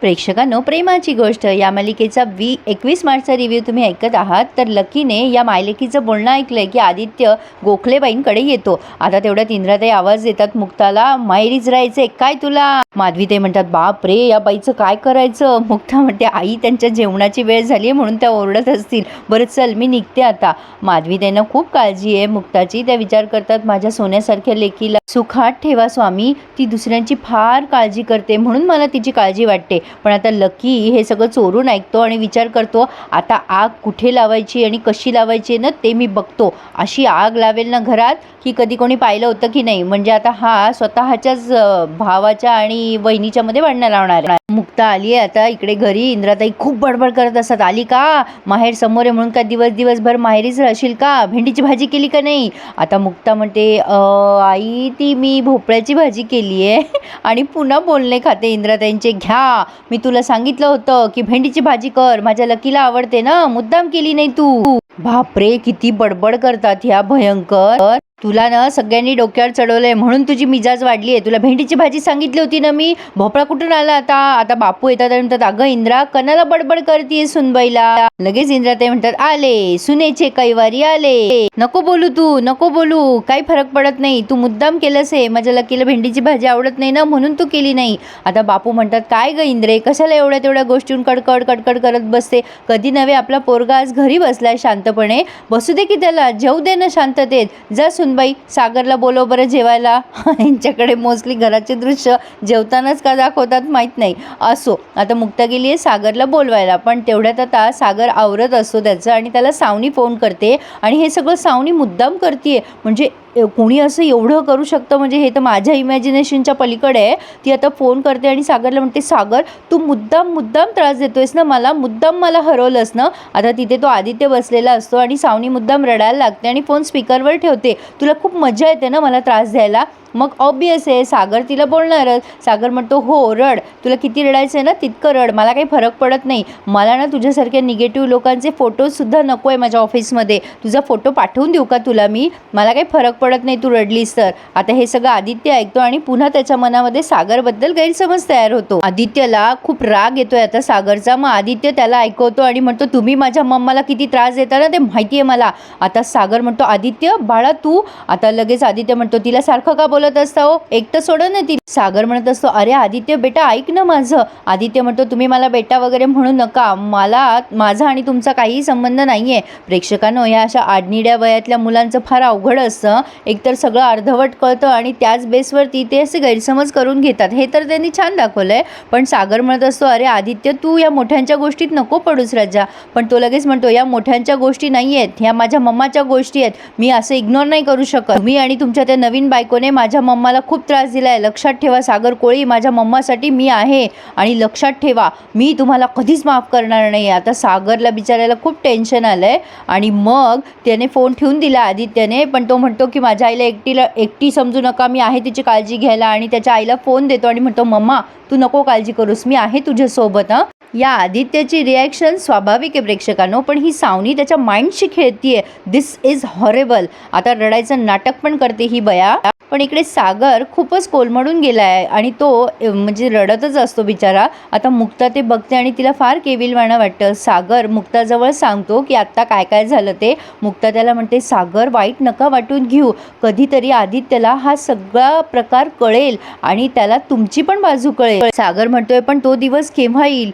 प्रेक्षकांनो प्रेमाची गोष्ट. या मालिकेचा वी एकवीस मार्चचा रिव्ह्यू तुम्ही ऐकत आहात. तर लकीने या मायलेकीचं बोलणं ऐकलंय की आदित्य गोखलेबाईंकडे येतो. आता तेवढ्यात इंद्राताई आवाज देतात मुक्ताला माहेरीच राहायचंय काय तुला? माधवी ते म्हणतात बाप रे या बाईचं काय करायचं? मुक्ता म्हणते आई त्यांच्या जेवणाची वेळ झाली आहे म्हणून त्या ओरडत असतील. बरं चल मी निघते आता. माधवी माधवीताईंना खूप काळजी आहे. मुक्ताची त्या विचार करतात माझ्या सोन्यासारख्या लेकीला सुखात ठेवा स्वामी. ती दुसऱ्यांची फार काळजी करते म्हणून मला तिची काळजी वाटते. पण आता लकी हे सगळं चोरून ऐकतो आणि विचार करतो आता आग कुठे लावायची आणि कशी लावायची ना ते मी बघतो. अशी आग लावेल ना घरात की कधी कोणी पाहिलं होतं की नाही. म्हणजे आता हा स्वतःच्याच भावाच्या आणि वहिनीच्या मध्ये भांडणं लावणार मुक्ता आली आहे आता इकडे घरी. इंद्राताई खूप बडबड करत असतात. आली का? माहेर समोर आहे म्हणून का दिवस दिवसभर माहेरीच राहशील का? भेंडीची भाजी केली का नाही? आता मुक्ता म्हणते "अं, आई ती मी भोपळ्याची भाजी केली आहे आणि पुन्हा बोलणे खाते इंद्राताईंचे. घ्या मी तुला सांगितलं होतं की भेंडीची भाजी कर. माझ्या लकीला आवडते ना. मुद्दाम केली नाही तू. बापरे किती बडबड करतात ह्या भयंकर तुला ना सगळ्यांनी डोक्यावर चढवलंय म्हणून तुझी मिजाज वाढली आहे. तुला भेंडीची भाजी सांगितली होती ना मी. भोपळा कुठून आला आता? आता बापू येतात आणि म्हणतात अगं इंद्रा कणाला बडबड करतीये सुनबाईला. लगेच इंद्रा ते म्हणतात आले सुनेचे कैवारी आले. नको बोलू तू नको बोलू काही फरक पडत नाही. तू मुद्दाम केलंस आहे माझ्या लकीला भेंडीची भाजी आवडत नाही ना म्हणून तू केली नाही. आता बापू म्हणतात काय ग इंद्रे कशाला एवढ्या तेवढ्या गोष्टीहून कडकड कडकड करत बसते? कधी नव्हे आपला पोरगा आज घरी बसलाय शांतपणे. बसू दे की त्याला जेऊ दे ना शांततेत. जा बाई सागरला बोलव बरं जेवायला. यांच्याकडे मोस्टली घराचे दृश्य जेवतानाच का दाखवतात माहीत नाही. असो आता मुक्ता गेली आहे सागरला बोलवायला. पण तेवढ्यात आता सागर आवरत असतो त्याचं आणि त्याला सावनी फोन करते. आणि हे सगळं सावनी मुद्दाम करते म्हणजे कोणी असं एवढं करू शकतं? म्हणजे हे तर माझ्या इमॅजिनेशनच्या पलीकडे आहे. ती आता फोन करते आणि सागरला म्हणते सागर तू मुद्दाम मुद्दाम त्रास देतो आहेस ना मला मुद्दाम मला हरवलंस ना? आता तिथे तो आदित्य बसलेला असतो आणि सावनी मुद्दाम रडायला लागते आणि फोन स्पीकरवर ठेवते. तुला खूप मजा येते ना मला त्रास द्यायला? मग ऑब्वियस आहे सागर तिला बोलणारच. सागर म्हणतो हो रड. तुला किती रडायचं आहे ना तितकं रड. मला काही फरक पडत नाही. मला ना तुझ्यासारख्या निगेटिव्ह लोकांचे फोटोसुद्धा नको आहे माझ्या ऑफिसमध्ये तुझा फोटो पाठवून देऊ का तुला मी? मला काही फरक पडत पडत नाही तू रडलीस तर. आता हे सगळं आदित्य ऐकतो आणि पुन्हा त्याच्या मनामध्ये सागरबद्दल गैरसमज तयार होतो. आदित्यला खूप राग येतोय आता सागरचा. मग आदित्य त्याला ऐकवतो आणि म्हणतो तुम्ही माझ्या मम्माला किती त्रास देता ना ते माहिती आहे मला. आता सागर म्हणतो आदित्य बाळा तू. आता लगेच आदित्य म्हणतो तिला सारखं का बोलत असता हो? एकटं सोड ना ती सागर म्हणत असतो अरे आदित्य बेटा ऐक ना माझं. आदित्य म्हणतो तुम्ही मला बेटा वगैरे म्हणू नका. मला माझा आणि तुमचा काहीही संबंध नाही आहे प्रेक्षकांनो ह्या अशा आडनिड्या वयातल्या मुलांचं फार अवघड असतं. एकतर सगळं अर्धवट कळतं आणि त्याच बेसवरती ते असे गैरसमज करून घेतात. हे तर त्यांनी छान दाखवलं आहे पण सागर म्हणत असतो अरे आदित्य तू या मोठ्यांच्या गोष्टीत नको पडूस राजा. पण तो लगेच म्हणतो या मोठ्यांच्या गोष्टी नाही आहेत ह्या माझ्या मम्माच्या गोष्टी आहेत. मी असं इग्नोर नाही करू शकत. मी आणि तुमच्या त्या नवीन बायकोने माझ्या मम्माला खूप त्रास दिला आहे लक्षात ठेवा सागर कोळी माझ्या मम्मासाठी मी आहे आणि लक्षात ठेवा मी तुम्हाला कधीच माफ करणार नाही आता सागरला बिचारायला खूप टेन्शन आलं आहे आणि मग त्याने फोन ठेवून दिला आदित्यने. पण तो म्हणतो की माझ्या आईला एकटीला एकटी समजू नका मी आहे तिची काळजी घ्यायला आणि त्याच्या आईला फोन देतो आणि म्हणतो मम्मा तू नको काळजी करूस मी आहे तुझ्यासोबत हां. या आदित्यची रिॲक्शन स्वाभाविक आहे प्रेक्षकांनो पण ही सावनी त्याच्या माइंडशी खेळतीये. दिस इज हॉरेबल आता रडायचं नाटक पण करते ही बया. पण इकडे सागर खूपच कोलमडून गेला आहे आणि तो म्हणजे रडतच असतो बिचारा. आता मुक्ता ते बघते आणि तिला फार केविलवाणं वाटतं. सागर मुक्ताजवळ सांगतो की आत्ता काय काय झालं ते. मुक्ता त्याला म्हणते सागर वाईट नका वाटून घेऊ. कधीतरी आदित्यला हा सगळा प्रकार कळेल आणि त्याला तुमची पण बाजू कळेल. सागर म्हणतोय पण तो दिवस केव्हा येईल?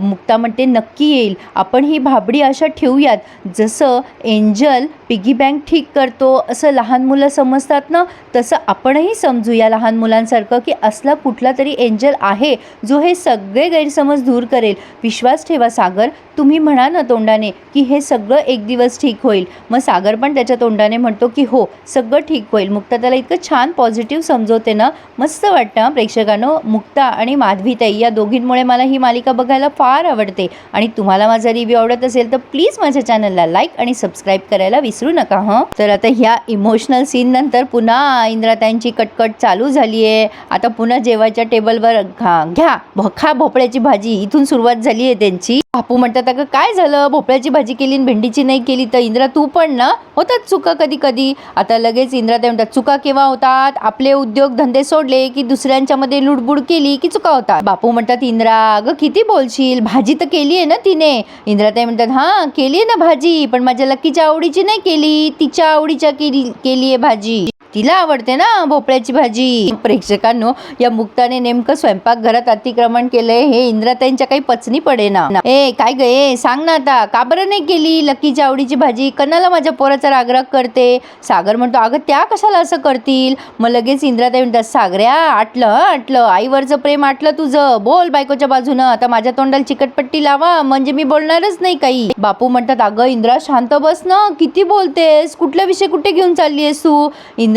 मुक्ता म्हणते नक्की येईल. आपण ही भाबडी अशा ठेवूयात जसं एंजल पिगी बँक ठीक करतो असं लहान मुलं समजतात ना तसं आपणही समजू या लहान मुलांसारखं की असला कुठला तरी एंजल आहे जो हे सगळे गैरसमज दूर करेल. विश्वास ठेवा सागर. तुम्ही म्हणा ना तोंडाने की हे सगळं एक दिवस ठीक होईल. मग सागर पण त्याच्या तोंडाने म्हणतो की हो सगळं ठीक होईल. मुक्ता त्याला इतकं छान पॉझिटिव्ह समजवते ना. मस्त वाटतं प्रेक्षकांनो. मुक्ता आणि माधवीताई या दोघींमुळे मला ही मालिका बघायला फार आवडते. आणि तुम्हाला माझा रिव्ह्यू आवडत असेल तर प्लीज माझ्या चॅनलला लाईक आणि सबस्क्राईब करायला विसरू नका हं. तर आता ह्या इमोशनल सीन नंतर पुन्हा इंद्राताईंची कटकट चालू झाली आहे आता पुन्हा जेवायच्या टेबलवर घा घ्या. खा भोपळ्याची भाजी. इथून सुरुवात झाली आहे त्यांची. बापू म्हणतात अगं काय झालं? भोपळ्याची भाजी केली आणि भेंडीची नाही केली तर इंद्रा तू पण ना? होतात चुका कधी कधी आता लगेच इंद्राताई म्हणतात चुका केव्हा होतात? आपले उद्योग धंदे सोडले की दुसऱ्यांच्या मध्ये लुडबुड केली की चुका होतात. बापू म्हणतात इंद्रा अगं किती बोलशील? भाजी तर केली आहे ना तिने. इंद्राताई म्हणतात हां केली आहे ना भाजी पण माझ्या लक्कीच्या आवडीची नाही केली. तिच्या आवडीच्या केली केली आहे भाजी. तिला आवडते ना भोपळ्याची भाजी. प्रेक्षकांनो या मुक्ताने नेमकं स्वयंपाकघरात अतिक्रमण केलंय हे इंद्राताईंच्या काही पचनी पडे ना ए काय ग ए सांग ना आता का बरं नाही केली लकीच्या आवडीची भाजी? कणाला माझ्या पोराचा रागराग करते. सागर म्हणतो अगं त्या कशाला असं करतील? मग लगेच इंद्राताई म्हणतात सागऱ्या आटलं आटलं आईवरचं प्रेम आटलं तुझं. बोल बायकोच्या बाजूनं आता माझ्या तोंडाला चिकटपट्टी लावा. म्हणजे मी बोलणारच नाही काही. बापू म्हणतात अगं इंद्रा शांत बस ना. किती बोलतेस? कुठला विषय कुठे घेऊन चालली आहेस तू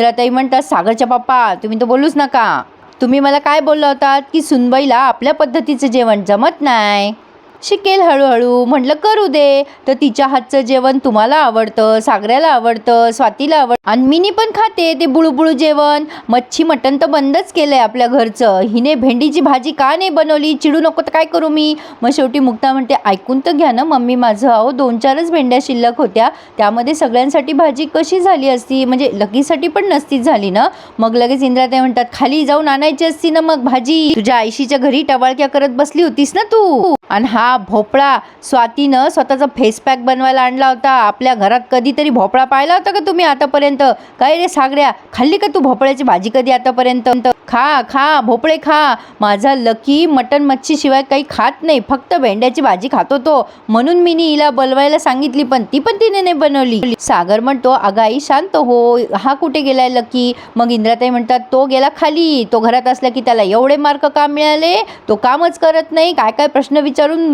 इंद्राताई म्हणतात सागरच्या पप्पा तुम्ही तर बोलूच नका. तुम्ही मला काय बोलला होतात की सुनबाईला आपल्या पद्धतीचं जेवण जमत नाही. शिकेल हळूहळू. म्हटलं करू दे. तर तिच्या हातचं जेवण तुम्हाला आवडतं सागऱ्याला आवडतं स्वातीला आवडतं. आणि मिनी पण खाते ते बुळूबुळू जेवण. मच्छी मटण तर बंदच केलंय आपल्या घरचं. हिने भेंडीची भाजी का नाही बनवली? चिडू नको तर काय करू मी? मग शेवटी मुक्ता म्हणते ऐकून तर घ्या ना मम्मी माझं. अहो दोन चारच भेंड्या शिल्लक होत्या. त्यामध्ये सगळ्यांसाठी भाजी कशी झाली असती? म्हणजे लकीसाठी पण नसतीच झाली ना? मग लगेच इंद्रा ते म्हणतात खाली जाऊन आणायची असती ना मग भाजी? तुझ्या आईशीच्या घरी टवाळक्या करत बसली होतीस ना तू? आणि हा हा भोपळा स्वातीनं स्वतःचा फेस पॅक बनवायला आणला होता. आपल्या घरात कधीतरी भोपळा पाहिला होता का तुम्ही आतापर्यंत? काय रे सागऱ्या खाल्ली का तू भोपळ्याची भाजी कधी आतापर्यंत? खा खा भोपळे खा. माझा लकी मटन मच्छी शिवाय काही खात नाही. फक्त भेंड्याची भाजी खातो तो. म्हणून मी हिला बोलवायला सांगितली पण ती पण तिने नाही बनवली. सागर म्हणतो अगं आई शांत हो. हा कुठे गेलाय लकी? मग इंद्राताई म्हणतात तो गेला खाली. तो घरात असला की त्याला एवढे मार्क का मिळाले? तो कामच करत नाही. काय काय प्रश्न विचारून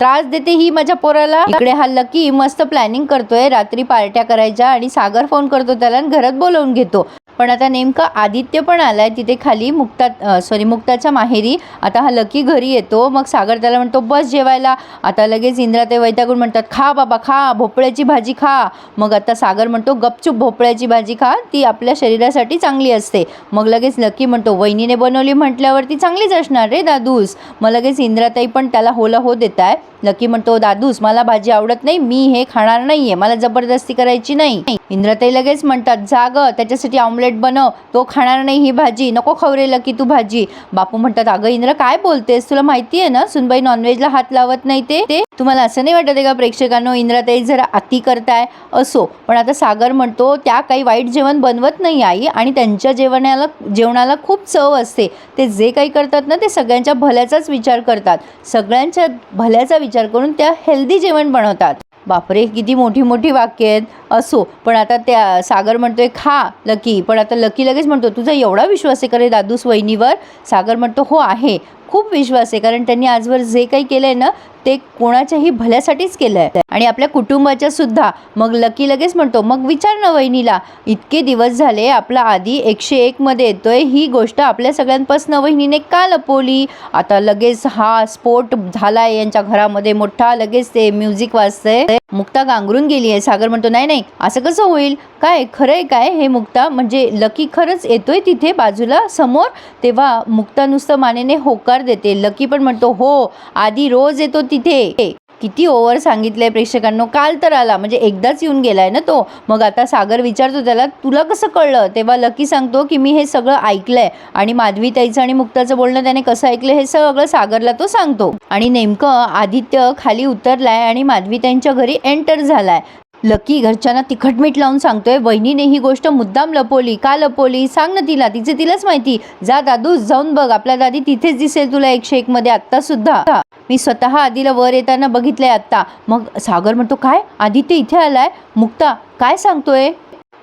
त्रास देते ही माझ्या पोराला. इकडे हा लकी मस्त प्लॅनिंग करतोय. रात्री पार्ट्या करायच्या आणि सागर फोन करतो त्याला आणि घरात बोलवून घेतो. पण आता नेमकं आदित्य पण आलाय तिथे खाली मुक्ता सॉरी मुक्ताच्या माहेरी. आता हा लकी घरी येतो मग सागर त्याला म्हणतो बस जेवायला. आता लगेच इंद्रा ते वैतागून म्हणतात खा बाबा खा भोपळ्याची भाजी खा. मग आता सागर म्हणतो गपचूप भोपळ्याची भाजी खा ती आपल्या शरीरासाठी चांगली असते. मग लगेच लकी म्हणतो वहिनीने बनवली म्हटल्यावर ती चांगलीच असणार रे दादूस. मग लगेच इंद्राताई पण त्याला होला हो देत आहे लकी म्हणतो दादूस मला भाजी आवडत नाही मी हे खाणार नाही आहे मला जबरदस्ती करायची नाही. इंद्रताई लगेच म्हणतात जाग त्याच्यासाठी ऑमलेट बनव तो खाणार नाही ही भाजी नको खवरेलं की तू भाजी. बापू म्हणतात अगं इंद्र काय बोलतेस? तुला माहिती आहे ना सुनबाई नॉनव्हेजला हात लावत नाही ते? ते तुम्हाला असं नाही वाटत आहे का प्रेक्षकांनो इंद्राताई जरा अति करताय? असो. पण आता सागर म्हणतो त्या काही वाईट जेवण बनवत नाही आई. आणि त्यांच्या जेवणाला जेवणाला खूप चव असते. ते जे काही करतात ना ते सगळ्यांच्या भल्याचाच विचार करतात. सगळ्यांच्या भल्याचा विचार करून त्या हेल्दी जेवण बनवतात. बापरे किती मोठी मोठी वाक्य आहेत. असो पण आता त्या सागर म्हणतोय खा लकी. पण आता लकी लगेच म्हणतो तुझा एवढा विश्वास आहे करे दादूस वहिनीवर सागर म्हणतो हो आहे. खूप विश्वास आहे कारण त्यांनी आजवर जे काही केलं आहे ना ते कोणाच्याही भल्यासाठीच केलं आहे आणि आपल्या कुटुंबाच्या सुद्धा. मग लकी लगेच म्हणतो मग विचार ना वहिनीला. इतके दिवस झाले आपला आधी एकशे एकमध्ये येतोय. ही गोष्ट आपल्या सगळ्यांपासून वहिनीने का लपवली? आता लगेच हा स्फोट झालाय यांच्या घरामध्ये. मोठा लगेच ते म्युझिक वाजतंय. मुक्ता गांगरून गेली आहे सागर म्हणतो नाही नाही. असं कसं होईल? काय खरंय काय? हे मुक्ता म्हणजे लकी खरंच येतोय तिथे बाजूला समोर. तेव्हा मुक्ता नुसतं मानेने होकार देते. लकी पण म्हणतो हो आधी रोज येतो तिथे. किती ओव्हर सांगितलंय प्रेक्षकांनो. काल तर आला म्हणजे एकदाच येऊन गेलाय ना तो. मग आता सागर विचारतो त्याला तुला कसं कळलं? तेव्हा लकी सांगतो की मी हे सगळं ऐकलंय. आणि माधवी ताईचं आणि मुक्ताचं बोलणं त्याने कसं ऐकलं हे सगळं सागरला तो सांगतो. आणि नेमकं आदित्य खाली उतरलाय आणि माधवी ताईंच्या घरी एंटर झालाय. लकी घरच्यांना तिखट मीठ लावून सांगतोय वहिनीने ही गोष्ट मुद्दाम लपवली. का लपवली? सांग ना तिला तिचे तिलाच माहिती. जा दादू जाऊन बघ. आपल्या दादी तिथेच दिसेल तुला एकशे एक मध्ये आत्ता सुद्धा. मी स्वतः आधीला वर येताना बघितलंय आत्ता. मग सागर म्हणतो काय? आदित्य इथे आलाय? मुक्ता काय सांगतोय?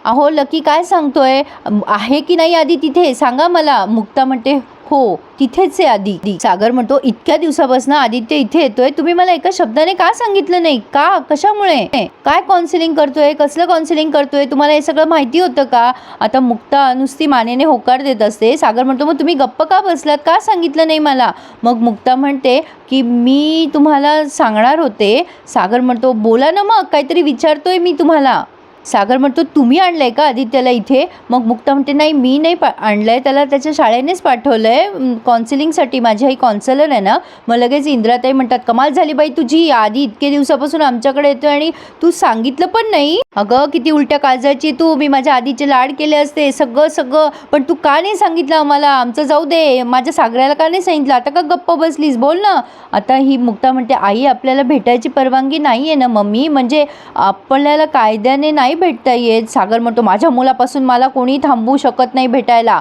अहो लकी काय सांगतोय? आहे की नाही आधी तिथे सांगा मला. मुक्ता म्हणते हो तिथेच आहे आधी सागर म्हणतो इतक्या दिवसापासून आदित्य इथे येतोय तुम्ही मला एका शब्दाने का सांगितलं नाही? का? कशामुळे? काय काउन्सिलिंग करतोय? कसलं काउन्सिलिंग करतोय? तुम्हाला हे सगळं माहिती होतं का? आता मुक्ता नुसती मानेने होकार देत असते. सागर म्हणतो मग तुम्ही गप्प का बसलात? का सांगितलं नाही मला? मग मुक्ता म्हणते की मी तुम्हाला सांगणार होते. सागर म्हणतो बोला ना मग काहीतरी विचारतोय मी तुम्हाला. सागर म्हणतो तुम्ही आणलंय का आदित्यला इथे? मग मुक्ता म्हणते नाही मी नाही पा आणलंय. त्याला त्याच्या शाळेनेच पाठवलं आहे कॉन्सिलिंगसाठी माझी आई कॉन्सलर आहे ना. मग लगेच इंद्राताई म्हणतात कमाल झाली बाई तुझी. आधी इतके दिवसापासून आमच्याकडे येतो आणि तू सांगितलं पण नाही. अगं किती उलट्या काळजाची तू. मी माझ्या आधीचे लाड केले असते. सगळं सगळं. पण तू का नाही सांगितलं आम्हाला? आमचं जाऊ दे. माझ्या सागराला का नाही सांगितलं? आता का गप्प बसलीस? बोल ना. आता ही मुक्ता म्हणते आई आपल्याला भेटायची परवानगी नाही आहे ना मम्मी. म्हणजे आपल्याला कायद्याने नाही नाही भेटता येत. सागर म्हणतो माझ्या मुलापासून मला कोणी थांबवू शकत नाही भेटायला.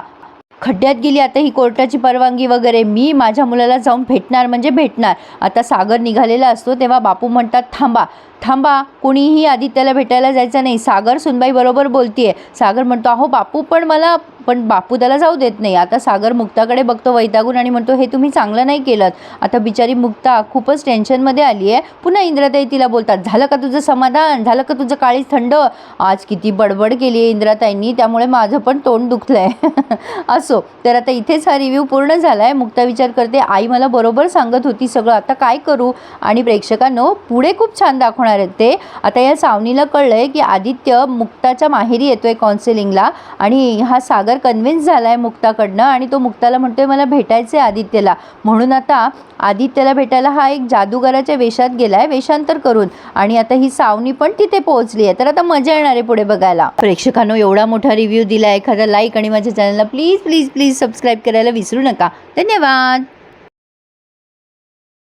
खड्ड्यात गेली आता ही कोर्टाची परवानगी वगैरे. मी माझ्या मुलाला जाऊन भेटणार म्हणजे भेटणार. आता सागर निघालेला असतो तेव्हा बापू म्हणतात थांबा थांबा. कोणीही आदित्याला भेटायला जायचं नाही. सागर सुनबाई बरोबर बोलतीये. सागर म्हणतो अहो बापू पण मला पण बापू त्याला जाऊ देत नाही. आता सागर मुक्ताकडे बघतो वैतागून आणि म्हणतो हे तुम्ही चांगलं नाही केलं आता बिचारी मुक्ता खूपच टेन्शनमध्ये आली आहे. पुन्हा इंद्राताई तिला बोलतात झालं का तुझं समाधान? झालं का तुझं काळीच थंड? आज किती बडबड केली आहे इंद्राताईंनी त्यामुळे माझं पण तोंड दुखलं आहे असो तर आता इथेच हा रिव्ह्यू पूर्ण झाला आहे मुक्ता विचार करते आई मला बरोबर सांगत होती सगळं आता काय करू? आणि प्रेक्षकांनो पुढे खूप छान दाखवणार आहेत ते. आता या सावनीला कळलं आहे की आदित्य मुक्ताच्या माहेरी येतो आहे काउन्सिलिंगला आणि हा सागर कन्व्हिन्स झाला आहे मुक्ताकडनं आणि तो मुक्ताला म्हणतोय मला भेटायचं आहे आदित्यला. म्हणून आता आदित्यला भेटायला हा एक जादूगाराच्या वेशात गेला आहे वेषांतर करून. आणि आता ही सावनी पण तिथे पोहोचली आहे. तर आता मजा येणार आहे पुढे बघायला. प्रेक्षकांनो एवढा मोठा रिव्ह्यू दिला एखादा लाईक आणि माझ्या चॅनलला प्लीज प्लीज प्लीज सबस्क्राईब करायला विसरू नका. धन्यवाद!